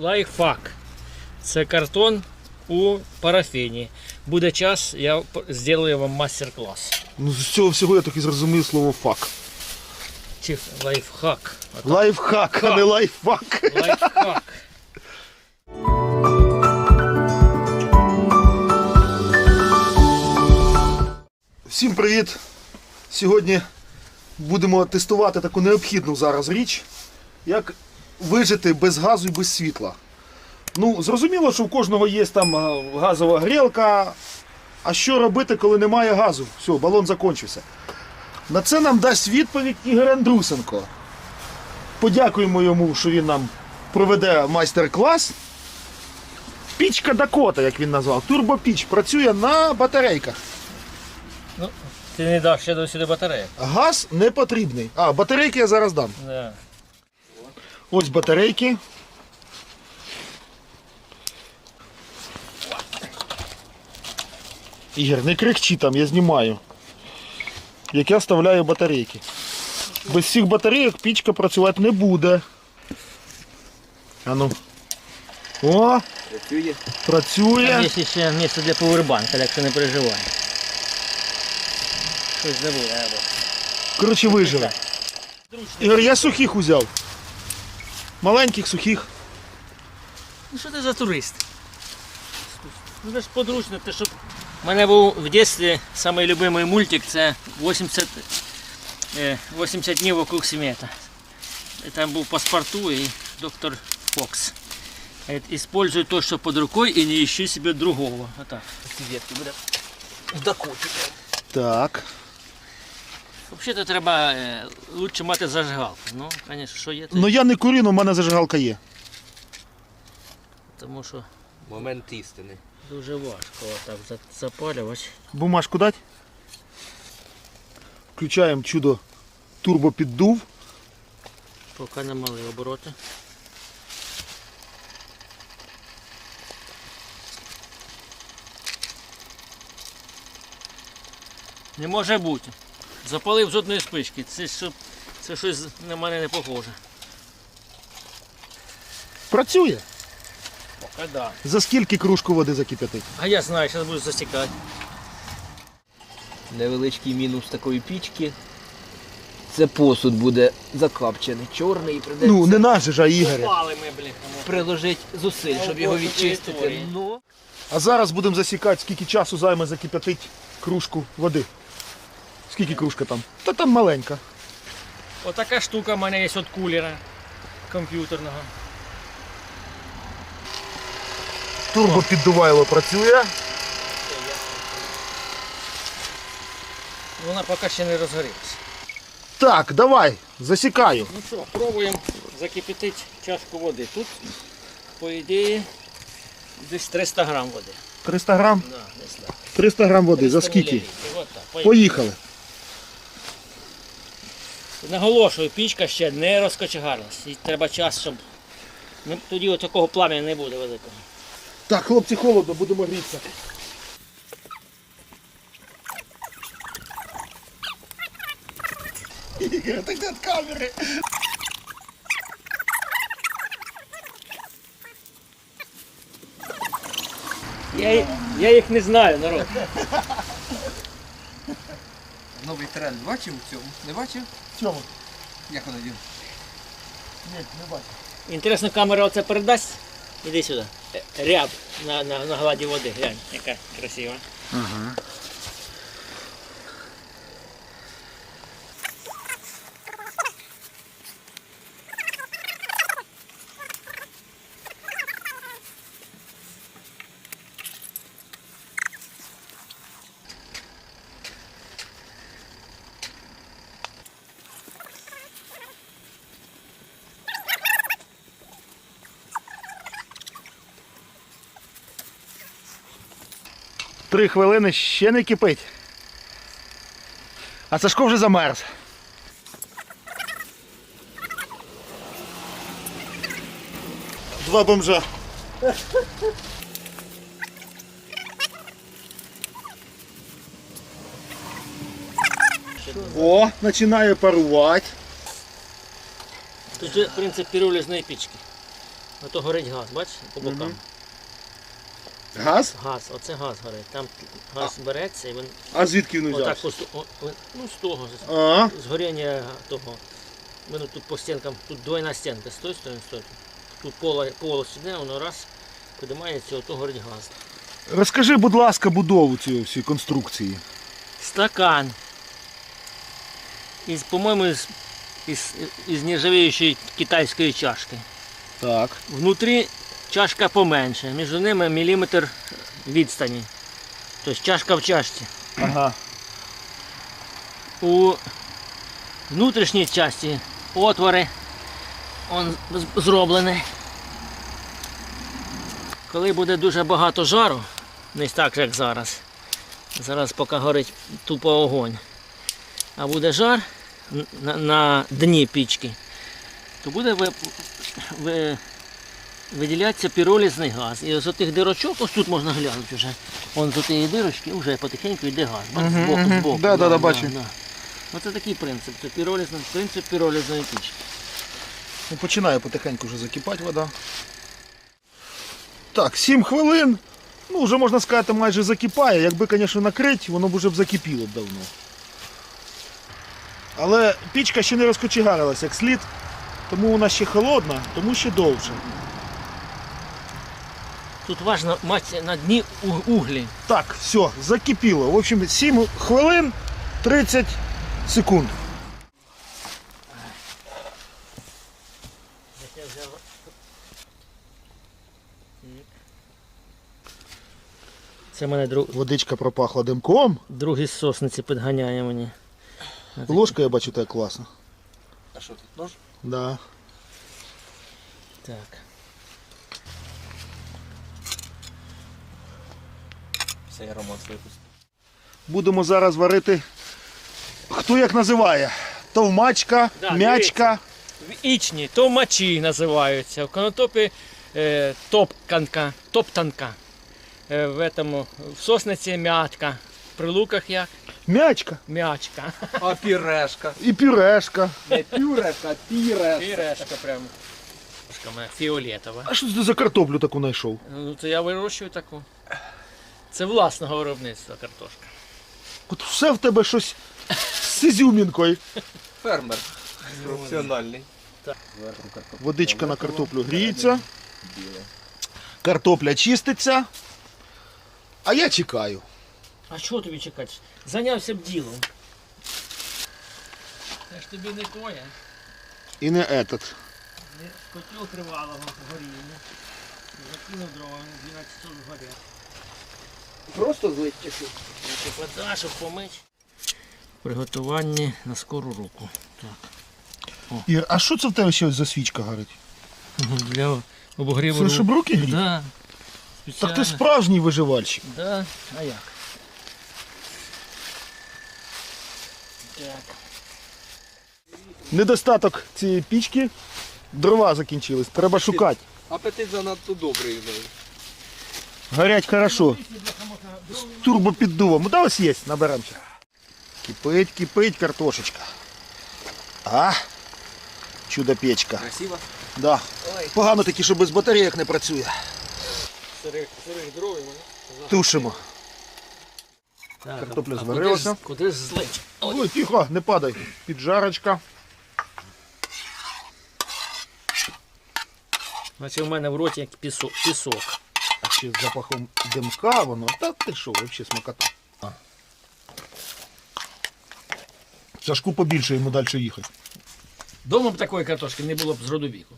лайфхак. Це картон у парафіні. Буде час, я зроблю вам мастер-клас. Ну з цього всього я таки зрозумів слово фак. Чи лайфхак. Лайфхак, а не лайфхак. Лайфхак. Всім привіт! Сьогодні будемо тестувати таку необхідну зараз річ, як вижити без газу і без світла. Ну, зрозуміло, що в кожного є там газова грілка. А що робити, коли немає газу? Все, балон закінчився. На це нам дасть відповідь Ігор Андрусенко. Подякуємо йому, що він нам проведе майстер-клас. Пічка Дакота, як він назвав. Турбопіч працює на батарейках. Ну, ти не дав ще до сюди батареї. Газ не потрібний. А, батарейки я зараз дам. Да. Ось батарейки. Ігор, не кричи там, я знімаю. Як я вставляю батарейки. Без цих батарейок пічка працювати не буде. А ну. О! Працює. Працює. Є ще місце для повербанка, так що не переживай. Щось забув, або. Коротше, виживе. Ігор, я сухих узяв. Маленьких сухих. Ну що ти за турист? Ну це ж подручно, те, щоб... У мене був в дитинстві самий любимий мультик, це 80, е, 80 днів вокруг света. І Там був паспорту і доктор Фокс. Говорит, Используй то, что под рукой, и не ищи себе другого. Вот так. Ці ветки буде в Дакоті. Так. Взагалі-то треба е, лучше мати зажигалку. Ну, звісно, що є, то Ну я не курю, але в мене зажигалка є. тому що Момент істини. дуже важко отак за- запалювати. Бумажку дать. Включаємо чудо турбопіддув. Поки не мали обороти. Не може бути. Запалив з одної спички. Це, що, це щось на мене не похоже. Працює. Поки да. За скільки кружку води закип'ятить? А я знаю, зараз буду засікати. Невеличкий мінус такої пічки. Це посуд буде закапчений, чорний і прийдеться Ну, не наш же а Ігоря. Ми, блін. приложити зусиль, щоб його відчистити. Ну, А зараз будемо засікати, скільки часу займе закип'ятить кружку води. Скільки кружка там? Та там маленька. Отака штука в мене є від кулера комп'ютерного. Турбопіддувайло працює. Вона поки ще не розгорілася. Так, давай, засікаю. Ну що, пробуємо закипятити чашку води. Тут, по ідеї, десь 300 грам води. 300 грам? Да, десь так. 300 грам води. За 300 скільки? От так. Поїхали. Поїхали. Наголошую, пічка ще не розкочегарилась. І треба час, щоб ну, тоді от такого плам'я не буде великого. Так, хлопці, холодно, будемо грітися. Так від камери. Я, я їх не знаю, народ. новий тренд бачив у цьому? Не бачив? В Я куди воно? Ні, не бачу. Інтересно, камера оце передасть. Іди сюди. Е, Ряб на, на, на гладі води. Глянь, яка красива. Три хвилини ще не кипить. А Сашко вже замерз. Два бомжа. О, починає парувати. Тут же принцип піролізної пічки. Ото горить газ, бачиш, по бокам. Газ? Газ, оце газ горить. Там газ береться і він А звідки він отак взявся? по, о, о, ну, з того, з- А, з горіння того. Воно тут по стінкам, тут двойна стінка з тої сторони, з тої. Тут поло, поло сюди, воно раз підіймається, ото горить газ. розкажи, будь ласка, будову цієї всієї конструкції. Стакан. Із, по-моєму, із, із, із нержавіючої китайської чашки. Так. Внутрі чашка поменше, між ними міліметр відстані. Тобто чашка в чашці. Ага. У внутрішній часті отвори он з- зроблений. Коли буде дуже багато жару, не так як зараз. Зараз поки горить тупо огонь. А буде жар на, на дні пічки, то буде ви, ви, виділятися піролізний газ. І з тих дирочок, ось тут можна глянути вже. Вон з тієї дирочки вже потихеньку йде газ. Бач, Мгм, збоку, мгм. збоку. Да, да, да, бачу. Оце такий принцип. Це піролізна, принцип піролізної пічки. Ну, починає потихеньку вже закипати вода. Так, 7 хвилин. Ну, вже можна сказати, майже закипає. Якби, звісно, накрити, воно б вже б закипіло б давно. Але пічка ще не розкочегарилась як слід, тому вона ще холодна, тому ще довше. Тут важливо мати на дні углі. Так, все, закипіло. В общем, 7 хвилин 30 секунд. Це мене друг, Водичка пропахла димком. друг із сосниці підганяє мені. Ложка, я бачу, так класно. А що тут нож? Да. Так. Все, я роман випустив. Будемо зараз варити. Хто як називає? Товмачка, Да, м'ячка. В ічні томачі називаються. В конотопі е, топканка, топтанка. Е, в, этому, в сосниці м'ятка. В прилуках як М'ячка м'ячка. А пірешка. і пюрешка. Не пюрешка, а пірешка. Пірешка прямо. Трошка фіолетова. А що це за картоплю таку знайшов? Ну, то я вирощую таку. Це власного виробництва картошка. От все в тебе щось з ізюмінкою. Фермер. Професіональний. Водичка на картоплю гріється, картопля чиститься. А я чекаю. А чого тобі чекати? Зайнявся б ділом. Це ж тобі не тоя. І не этот. Котел тривалого горіння. Закинув дрова, 12 часов горять. Просто злить чи що? Вода, щоб помить. Приготування на скору руку. Так. Ір, а що це в тебе ще ось за свічка горить? Для обогріву Це рук. щоб руки гріти? Да. Так Спеціально. ти справжній виживальщик. Да. А як? Так. Недостаток цієї пічки. Дрова закінчились. Треба шукати. Апетит занадто добрий. в неї. Горять хорошо. З турбопіддувом. Да ось є, наберемо. Кипить, кипить картошечка. А, чудо печка. Красиво? Да. Погано таки, що без батарейок не працює. Тушимо. Картопля зварилася. Куди ж, куди ж злить? Ой, тихо, не падай. Піджарочка. Значить, у мене в роті як пісок. пісок. Ще з запахом димка воно. Та ти що, взагалі смакота. Сашку побільше йому далі їхати. Дома б такої картошки не було б з роду віку.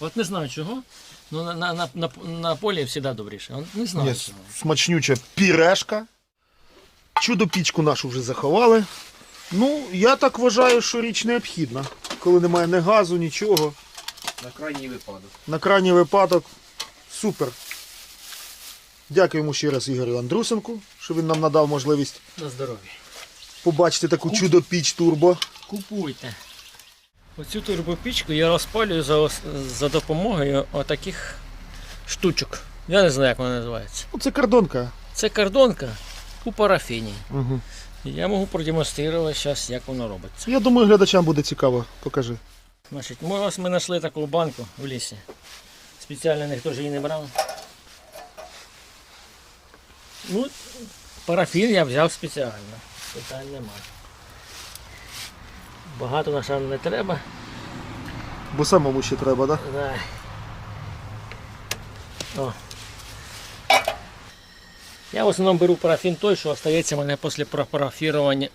От не знаю чого. Ну на, на, на, на, на полі завжди добріше. От Не знаю Є чого. смачнюча пірешка. Чудо пічку нашу вже заховали. Ну, я так вважаю, що річ необхідна. Коли немає ні газу, нічого. На крайній випадок. На крайній випадок супер. Дякуємо ще раз Ігорю Андрусенку, що він нам надав можливість На здоров'я. побачити таку чудо піч турбо. Купуйте. Оцю турбопічку я розпалюю за, за допомогою отаких штучок. Я не знаю, як вона називається. Ну, це кордонка. Це кардонка у парафіні. Угу. Я можу продемонструвати зараз, як воно робиться. Я думаю, глядачам буде цікаво. Покажи. Значить, ми, ось ми знайшли таку банку в лісі. Спеціально ніхто ж її не брав. Ну, парафін я взяв спеціально. Питань нема. Багато на шану не треба. Бо самому ще треба, так? Да? Да. О. Я в основному беру парафін той, що остається в мене після пропарафірування,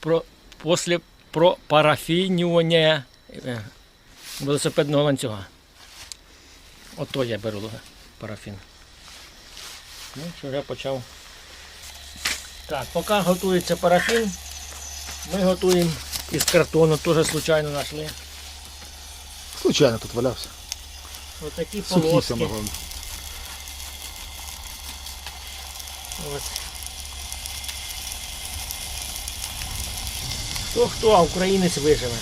про, після пропарафінювання е, велосипедного ланцюга. Ото я беру парафін. Ну, що вже почав. Так, поки готується парафін, ми готуємо із картону, теж случайно знайшли. Случайно тут валявся. Отакі Сухі полоски. головне. Хто хто, а українець виживе.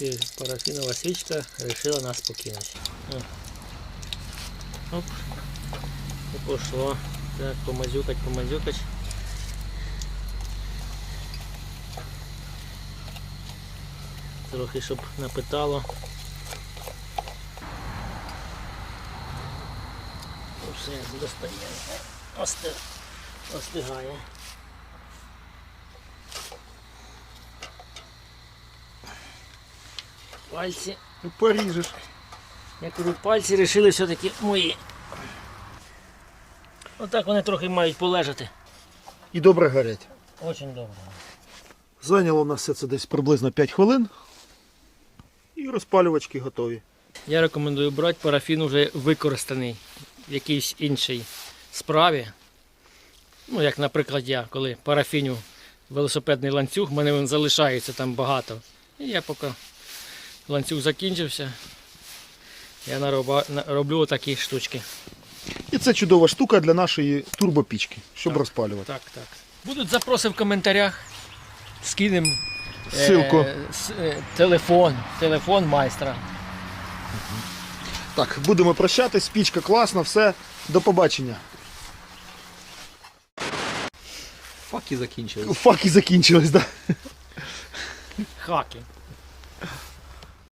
Пі- Парафінова свічка вирішила нас покинути. О. Оп. І пошло. Так, помазюкать, помазюкать. Трохи, щоб напитало. Все, достає. Ости... Остигає. Пальці. Ну, Поріжеш. Я кажу, пальці вирішили все-таки мої. Отак вони трохи мають полежати. І добре горять. Очень добре. Зайняло у нас все це десь приблизно 5 хвилин. І розпалювачки готові. Я рекомендую брати парафін вже використаний в якійсь іншій справі. Ну, як, наприклад, я, коли парафіню велосипедний ланцюг, в мене він залишається там багато. І я поки ланцюг закінчився, я нароба, роблю такі штучки. І це чудова штука для нашої турбопічки, щоб Так. розпалювати. Так, так. Будуть запроси в коментарях. Скинемо Ссылку. телефон, телефон майстра. Так, будемо прощатись, пічка класна, все. До побачення. Факи закінчились. Факи закінчились, так. Да? Хаки.